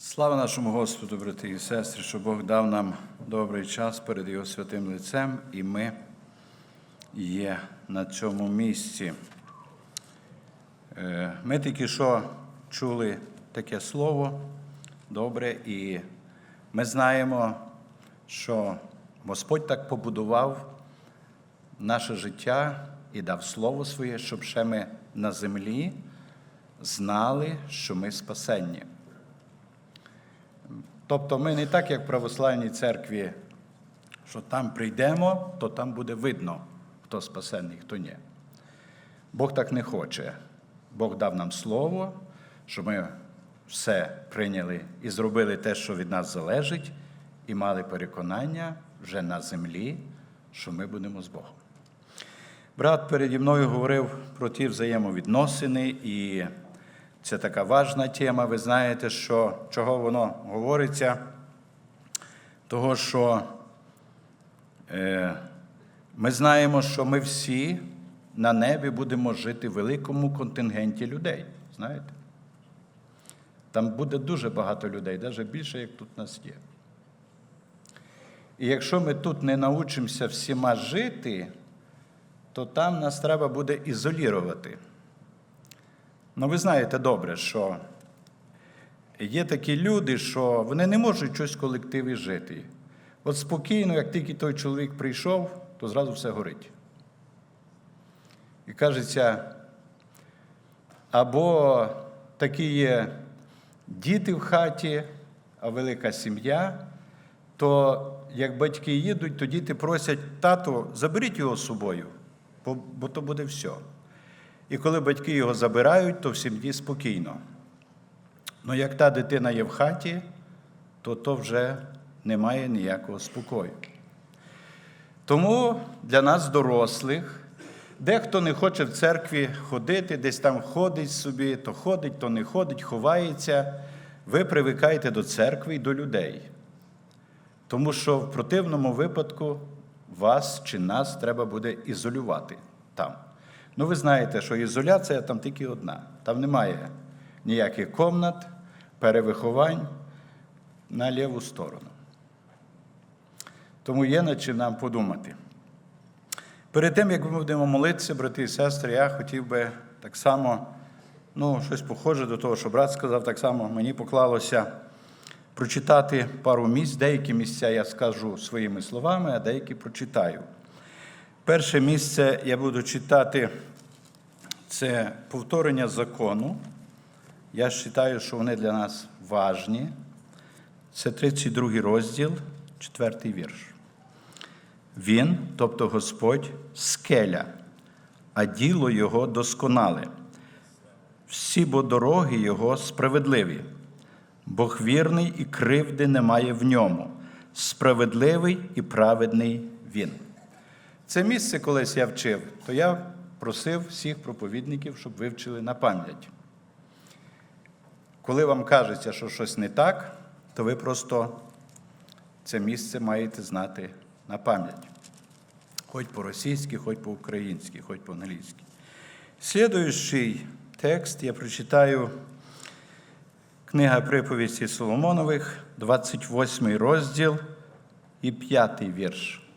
Слава нашому Господу, брати і сестри, що Бог дав нам добрий час перед Його святим лицем, і ми є на цьому місці. Е, Ми тільки що чули таке слово добре, і ми знаємо, що Господь так побудував наше життя і дав слово своє, щоб ще ми на землі знали, що ми спасенні. Тобто ми не так, як в православній церкві, що там прийдемо, то там буде видно, хто спасенний, хто ні. Бог так не хоче. Бог дав нам слово, що ми все прийняли і зробили те, що від нас залежить, і мали переконання вже на землі, що ми будемо з Богом. Брат переді мною говорив про ті взаємовідносини, і це така важна тема. Ви знаєте, що, чого воно говориться? Того, що е, ми знаємо, що ми всі на небі будемо жити в великому контингенті людей. Знаєте? Там буде дуже багато людей, навіть більше, як тут нас є. І якщо ми тут не научимося всіма жити, то там нас треба буде ізолірувати. Ну, ви знаєте добре, що є такі люди, що вони не можуть щось в колективі жити. От спокійно, як тільки той чоловік прийшов, то зразу все горить. І кажеться, або такі є діти в хаті, а велика сім'я, то як батьки їдуть, то діти просять тату, заберіть його з собою, бо, бо то буде все. І коли батьки його забирають, то в сім'ї спокійно. Ну як та дитина є в хаті, то то вже немає ніякого спокою. Тому для нас, дорослих, дехто не хоче в церкві ходити, десь там ходить собі, то ходить, то не ходить, ховається. Ви привикаєте до церкви і до людей. Тому що в противному випадку вас чи нас треба буде ізолювати там. Ну, ви знаєте, що ізоляція там тільки одна. Там немає ніяких комнат, перевиховань на ліву сторону. Тому є над чим нам подумати. Перед тим, як ми будемо молитися, брати і сестри, я хотів би так само, ну, щось похоже до того, що брат сказав, так само мені поклалося прочитати пару місць. Деякі місця я скажу своїми словами, а деякі прочитаю. Перше місце я буду читати це повторення закону. Я вважаю, що вони для нас важні. Це 32 розділ, 4 вірш. Він, тобто Господь, скеля, а діло Його досконале. Всі бо дороги Його справедливі. Бог вірний і кривди немає в ньому. Справедливий і праведний Він. Це місце колись я вчив, то я просив всіх проповідників, щоб вивчили на пам'ять. Коли вам кажеться, що щось не так, то ви просто це місце маєте знати на пам'ять. Хоч по-російськи, хоч по-українськи, хоч по-англійськи. Слідуючий текст я прочитаю книга приповісті Соломонових, 28 розділ і 5 вірш.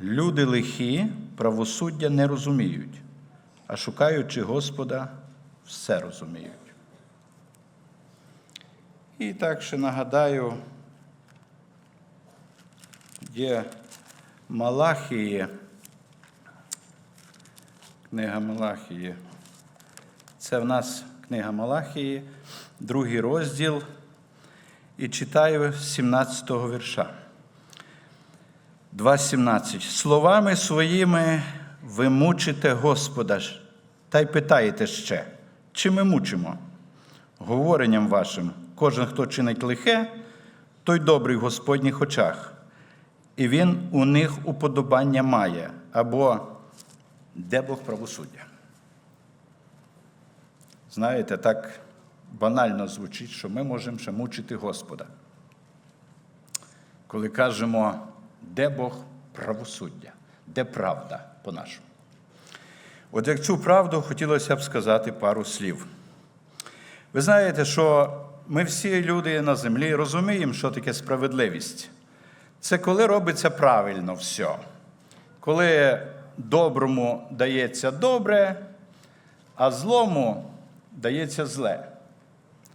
Люди лихі правосуддя не розуміють, а шукаючи Господа, все розуміють. І так ще нагадаю, є Малахії, книга Малахії. Це в нас книга Малахії, другий розділ, і читаю з 17-го вірша. 2.17. Словами своїми ви мучите Господа, та й питаєте ще, чи ми мучимо? Говоренням вашим, кожен, хто чинить лихе, той добрий в Господніх очах, і він у них уподобання має, або де Бог правосуддя. Знаєте, так банально звучить, що ми можемо ще мучити Господа. Коли кажемо, де Бог правосуддя, де правда по-нашому. От як цю правду хотілося б сказати пару слів. Ви знаєте, що ми всі люди на землі розуміємо, що таке справедливість. Це коли робиться правильно все. Коли доброму дається добре, а злому дається зле.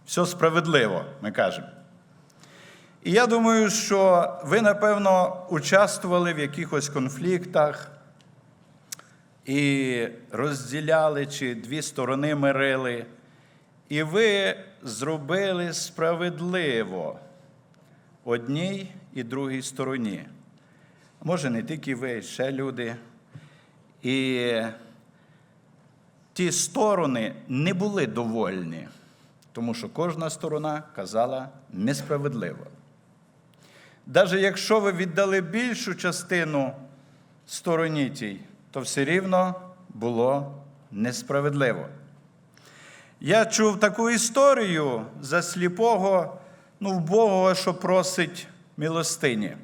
Все справедливо, ми кажемо. І я думаю, що ви, напевно, участвували в якихось конфліктах і розділяли, чи дві сторони мирили, і ви зробили справедливо одній і другій стороні. Може, не тільки ви, ще люди. І ті сторони не були довольні, тому що кожна сторона казала несправедливо. Навіть якщо ви віддали більшу частину стороні тій, то все рівно було несправедливо. Я чув таку історію за сліпого, ну, вбогого, що просить милостині.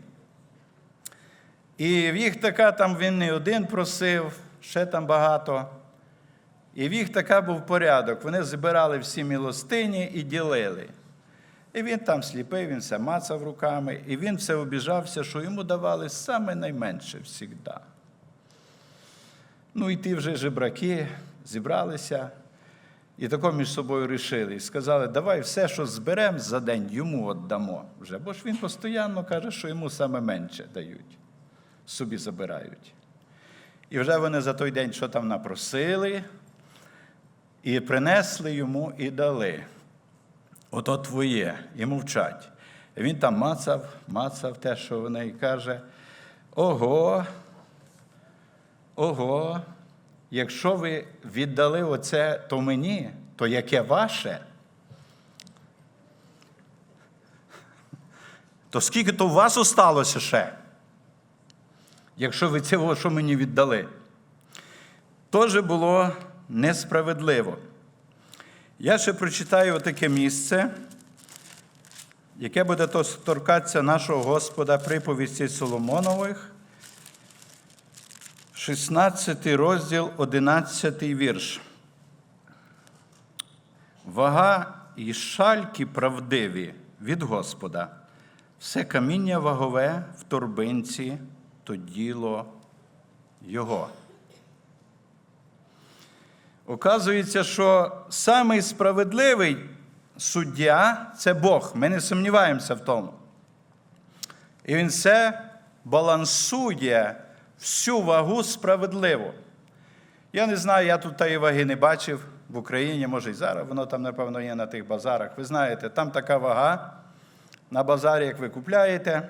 І в їх така там він не один просив, ще там багато. І в їх така був порядок. Вони збирали всі милостині і ділили. І він там сліпий, він все мацав руками, і він все обіжався, що йому давали саме найменше завжди. Ну і ті вже жебраки зібралися і тако між собою рішили. І сказали, давай все, що зберемо за день, йому віддамо вже. Бо ж він постійно каже, що йому саме менше дають, собі забирають. І вже вони за той день, що там напросили, і принесли йому і дали. Ото твоє, і мовчать. Він там мацав, мацав те, що вони і каже: Ого, ого, якщо ви віддали оце то мені, то яке ваше? То скільки то у вас осталося ще? Якщо ви цього, що мені віддали? Теж було несправедливо. Я ще прочитаю таке місце, яке буде торкатися нашого Господа приповісті Соломонових, 16 розділ, 11 вірш. Вага і шальки правдиві від Господа, все каміння вагове в торбинці, то діло Його. Оказується, що самий справедливий суддя це Бог. Ми не сумніваємося в тому. І він все балансує всю вагу справедливо. Я не знаю, я тут тієї ваги не бачив в Україні, може і зараз, воно там, напевно, є на тих базарах. Ви знаєте, там така вага. На базарі, як ви купляєте,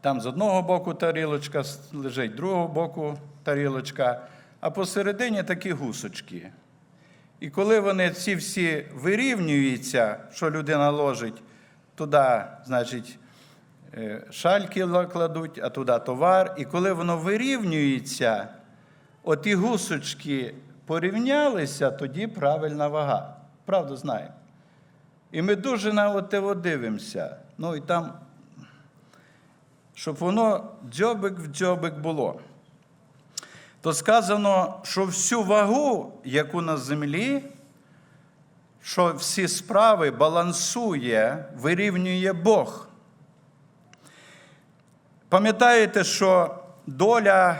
там з одного боку тарілочка лежить, з другого боку тарілочка а посередині такі гусочки. І коли вони ці всі вирівнюються, що людина ложить, туди, значить, шальки кладуть, а туди товар. І коли воно вирівнюється, оті гусочки порівнялися, тоді правильна вага. Правду знаємо. І ми дуже на те дивимося. Ну і там, щоб воно дзьобик в дзьобик було то сказано, що всю вагу, яку на землі, що всі справи балансує, вирівнює Бог. Пам'ятаєте, що доля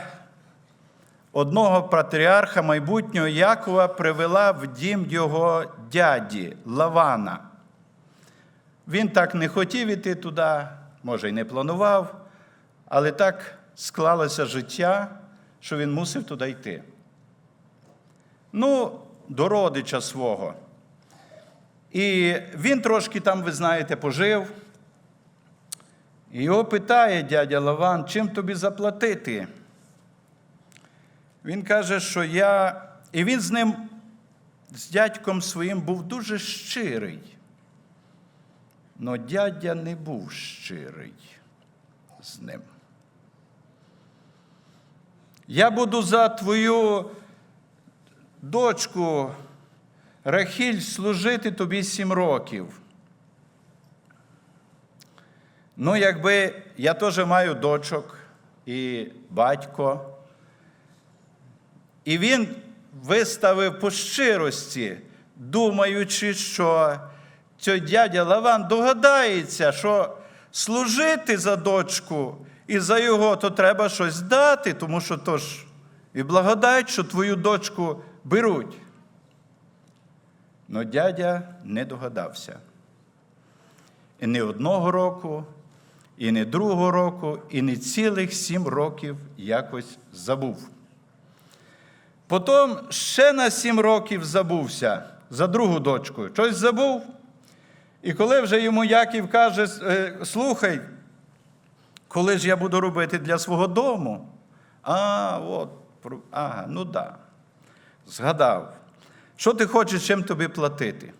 одного патріарха майбутнього Якова привела в дім його дяді Лавана. Він так не хотів іти туди, може й не планував, але так склалося життя що він мусив туди йти. Ну, до родича свого. І він трошки там, ви знаєте, пожив. І його питає дядя Лаван, чим тобі заплатити? Він каже, що я. І він з ним, з дядьком своїм, був дуже щирий. Но дядя не був щирий з ним. Я буду за твою дочку Рахіль служити тобі сім років. Ну, якби я теж маю дочок і батько. І він виставив по щирості, думаючи, що цей дядя Лаван догадається, що служити за дочку і за його, то треба щось дати, тому що то ж і благодать, що твою дочку беруть. Но дядя не догадався. І не одного року, і не другого року, і не цілих сім років якось забув. Потім ще на сім років забувся за другу дочку. Щось забув. І коли вже йому Яків каже: «Е, слухай, коли ж я буду робити для свого дому? А, от, ага, ну да. Згадав. Що ти хочеш, чим тобі платити?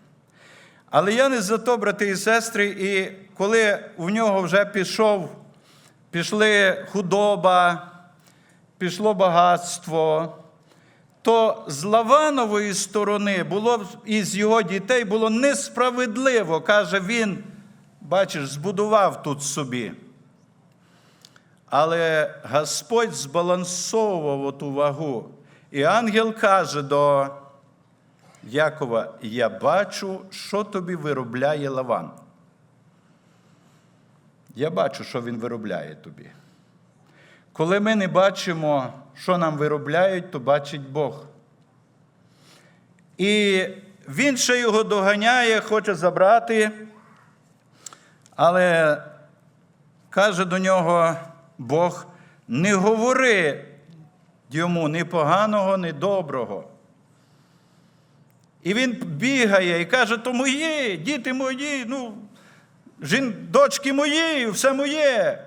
Але я не за то, брати і сестри, і коли в нього вже пішов, пішли худоба, пішло багатство, то з Лаванової сторони було і з його дітей було несправедливо, каже він, бачиш, збудував тут собі. Але Господь збалансовував оту вагу. І ангел каже до Якова: Я бачу, що тобі виробляє Лаван. Я бачу, що він виробляє тобі. Коли ми не бачимо, що нам виробляють, то бачить Бог. І він ще його доганяє, хоче забрати, але каже до нього Бог: не говори йому ні поганого, ні доброго. І він бігає і каже, то мої, діти мої, ну, жін, дочки мої, все моє.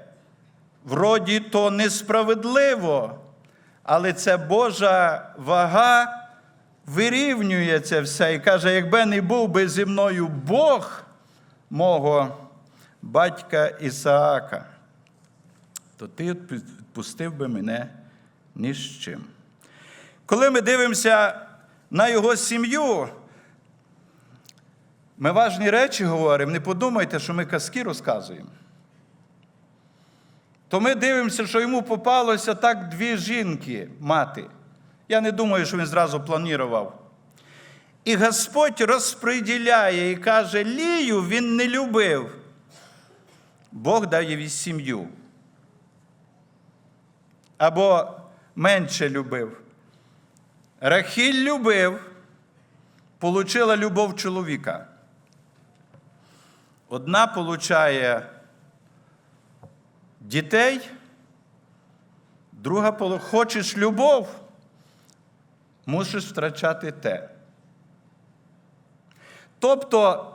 Вроді то несправедливо, але це Божа вага вирівнює це все і каже, якби не був би зі мною Бог мого батька Ісаака, то ти відпустив би мене ні з чим. Коли ми дивимося на його сім'ю, ми важні речі говоримо, не подумайте, що ми казки розказуємо. То ми дивимося, що йому попалося так дві жінки мати. Я не думаю, що він зразу планував. І Господь розподіляє і каже, Лію він не любив. Бог дає їй сім'ю. Або менше любив. Рахіль любив, получила любов чоловіка. Одна получає дітей, друга хочеш любов, мусиш втрачати те. Тобто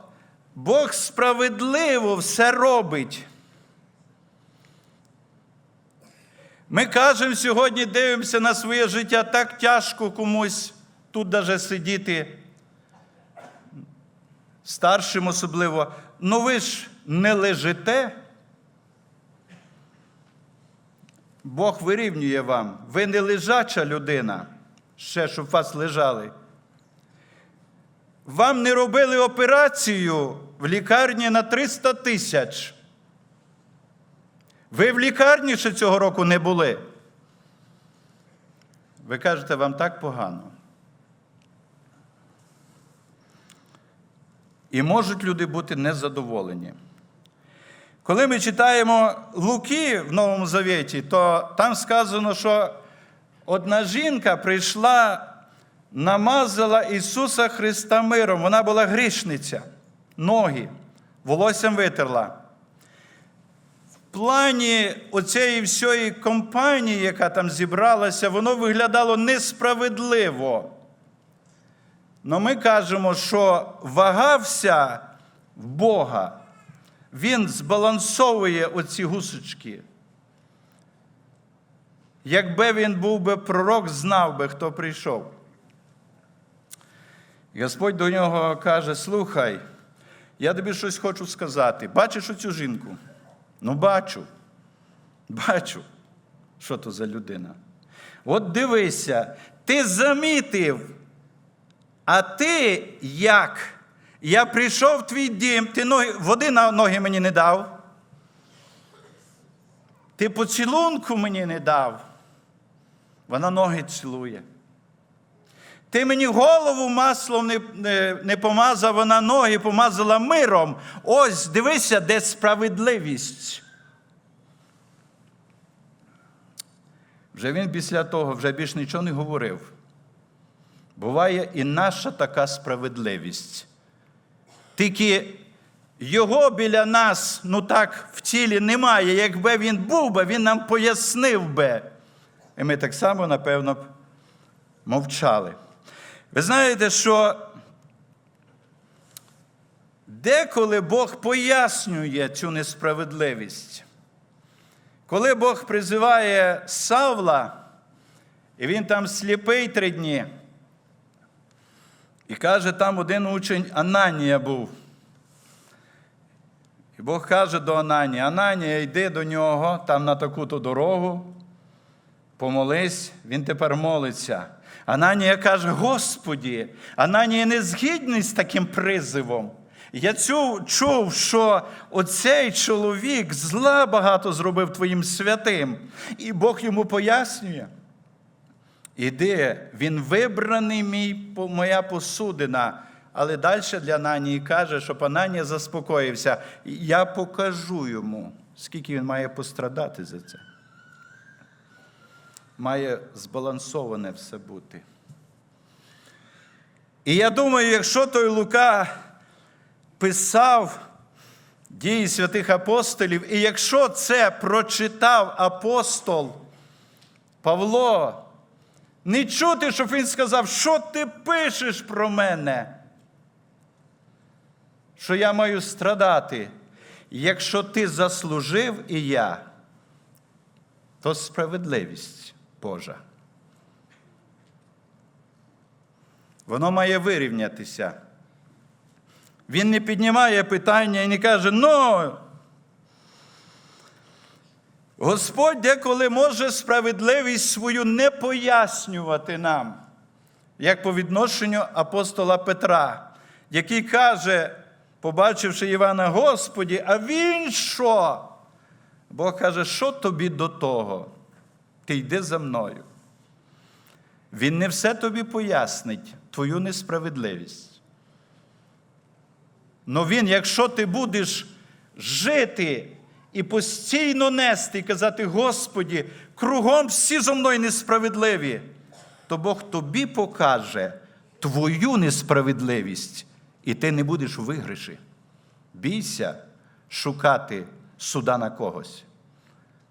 Бог справедливо все робить. Ми кажемо сьогодні, дивимося на своє життя так тяжко комусь тут даже сидіти, старшим особливо. Ну ви ж не лежите. Бог вирівнює вам. Ви не лежача людина, ще щоб вас лежали. Вам не робили операцію в лікарні на 300 тисяч. Ви в лікарні ще цього року не були. Ви кажете, вам так погано. І можуть люди бути незадоволені. Коли ми читаємо Луки в Новому Завіті, то там сказано, що одна жінка прийшла, намазала Ісуса Христа миром. Вона була грішниця, ноги, волоссям витерла. Плані оцієї всієї компанії, яка там зібралася, воно виглядало несправедливо. Но ми кажемо, що вагався в Бога. Він збалансовує оці гусочки. Якби він був би пророк, знав би, хто прийшов. Господь до нього каже: слухай, я тобі щось хочу сказати. Бачиш оцю жінку? Ну, бачу. Бачу, що то за людина. От дивися, ти замітив, а ти як? Я прийшов в твій дім, ти ноги, води на ноги мені не дав. Ти поцілунку мені не дав. Вона ноги цілує. Ти мені голову маслом не, не, не помазав, вона ноги помазала миром. Ось дивися, де справедливість. Вже він після того вже більш нічого не говорив. Буває і наша така справедливість. Тільки його біля нас, ну так, в тілі немає. Якби він був би, він нам пояснив би. І ми так само, напевно, мовчали. Ви знаєте, що деколи Бог пояснює цю несправедливість. Коли Бог призиває Савла, і він там сліпий три дні, і каже, там один учень Ананія був. І Бог каже до Ананія, Ананія, йди до нього, там на таку-то дорогу, помолись, він тепер молиться. Ананія каже: Господі, Ананія не згідний з таким призивом. Я чув, що оцей чоловік зла багато зробив твоїм святим. І Бог йому пояснює. Іди, він вибраний мій, моя посудина. Але далі для Ананії каже, щоб Ананія заспокоївся. Я покажу йому, скільки він має пострадати за це. Має збалансоване все бути. І я думаю, якщо той Лука писав дії святих апостолів, і якщо це прочитав апостол Павло, не чути, щоб він сказав, що ти пишеш про мене, що я маю страдати. Якщо ти заслужив і я, то справедливість Божа. Воно має вирівнятися. Він не піднімає питання і не каже, ну, Господь деколи може справедливість свою не пояснювати нам, як по відношенню апостола Петра, який каже, побачивши Івана Господі, а він що? Бог каже, що тобі до того? Ти йди за мною. Він не все тобі пояснить, твою несправедливість. Но він, якщо ти будеш жити і постійно нести і казати, Господі, кругом всі зо мною несправедливі, то Бог тобі покаже твою несправедливість, і ти не будеш у виграші. Бійся шукати суда на когось.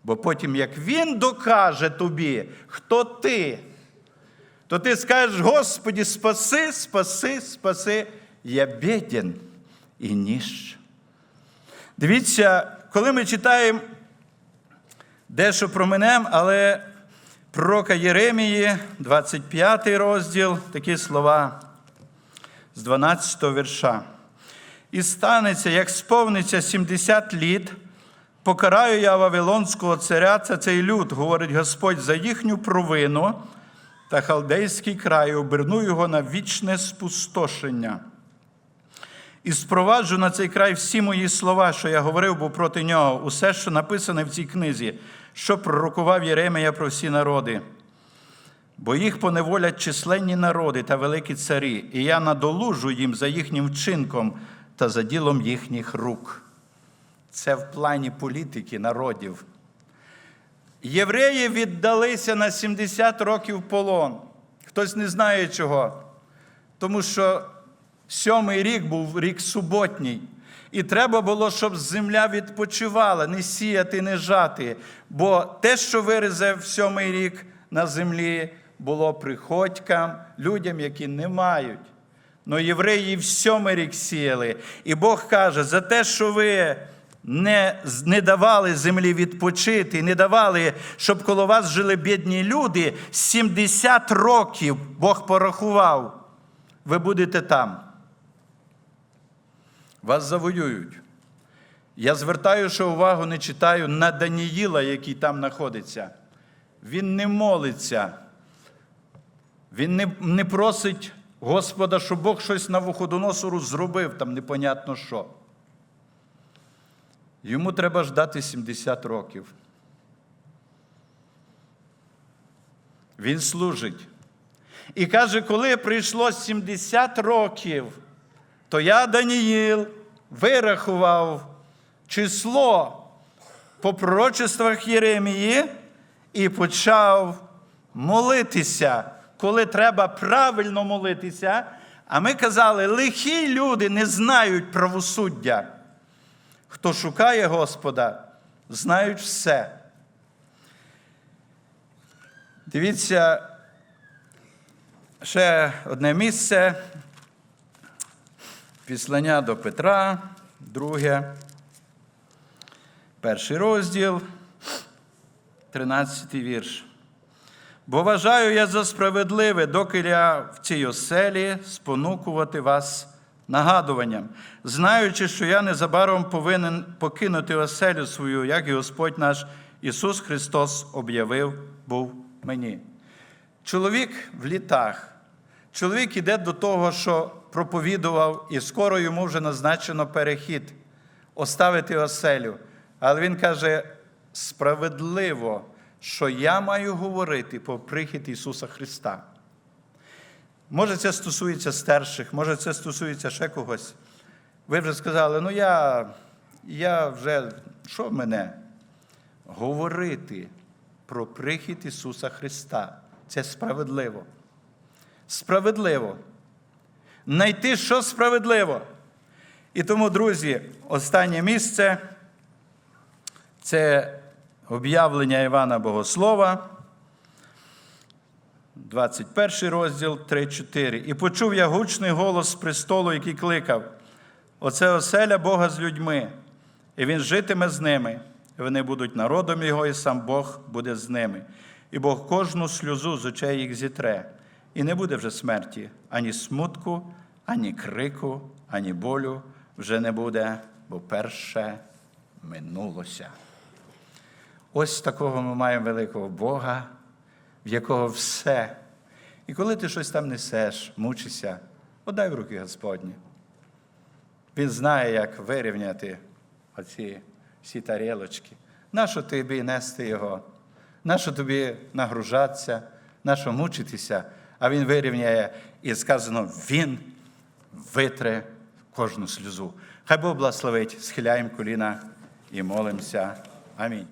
Бо потім, як Він докаже тобі, хто ти, то ти скажеш, Господі, спаси, спаси, спаси, я біден і ніж. Дивіться, коли ми читаємо дещо про мене, але пророка Єремії, 25 розділ, такі слова з 12 вірша. І станеться, як сповниться 70 літ, покараю я Вавилонського царя, це цей люд, говорить Господь, за їхню провину та халдейський край, оберну його на вічне спустошення. І спроваджу на цей край всі мої слова, що я говорив був проти нього, усе, що написане в цій книзі, що пророкував Єремія про всі народи. Бо їх поневолять численні народи та великі царі, і я надолужу їм за їхнім вчинком та за ділом їхніх рук. Це в плані політики народів. Євреї віддалися на 70 років полон. Хтось не знає чого. Тому що сьомий рік був рік суботній. І треба було, щоб земля відпочивала, не сіяти, не жати. Бо те, що виризе в сьомий рік на землі, було приходькам, людям, які не мають. Но євреї в сьомий рік сіяли. І Бог каже, за те, що ви не, не давали землі відпочити, не давали, щоб коло вас жили бідні люди, 70 років Бог порахував, ви будете там. Вас завоюють. Я звертаю що увагу, не читаю на Даніїла, який там знаходиться. Він не молиться. Він не, не просить Господа, щоб Бог щось на вуходоносору зробив, там непонятно що. Йому треба ждати 70 років. Він служить. І каже, коли прийшло 70 років, то я, Даніїл, вирахував число по пророчествах Єремії і почав молитися, коли треба правильно молитися. А ми казали, лихі люди не знають правосуддя. Хто шукає Господа, знають все. Дивіться, ще одне місце. Післання до Петра, друге, перший розділ, 13 вірш. Бо вважаю я за справедливе, доки я в цій оселі спонукувати вас нагадуванням, знаючи, що я незабаром повинен покинути оселю свою, як і Господь наш Ісус Христос об'явив був мені. Чоловік в літах, чоловік іде до того, що проповідував, і скоро йому вже назначено перехід, оставити оселю. Але він каже: справедливо, що я маю говорити про прихід Ісуса Христа. Може, це стосується старших, може, це стосується ще когось. Ви вже сказали, ну я, я вже, що мене? Говорити про прихід Ісуса Христа. Це справедливо. Справедливо. Найти, що справедливо. І тому, друзі, останнє місце це об'явлення Івана Богослова, 21 розділ 3-4. І почув я гучний голос з престолу, який кликав: Оце оселя Бога з людьми, і Він житиме з ними. І вони будуть народом Його, і сам Бог буде з ними. І Бог кожну сльозу з очей їх зітре. І не буде вже смерті, ані смутку, ані крику, ані болю вже не буде, бо перше минулося. Ось такого ми маємо великого Бога, в якого все. І коли ти щось там несеш, мучишся, подай в руки Господні. Він знає, як вирівняти оці всі тарілочки. Нащо тобі нести його? Нащо тобі нагружатися, нащо мучитися? А він вирівняє і сказано, він витре кожну сльозу. Хай Бог благословить, схиляємо коліна і молимося. Амінь.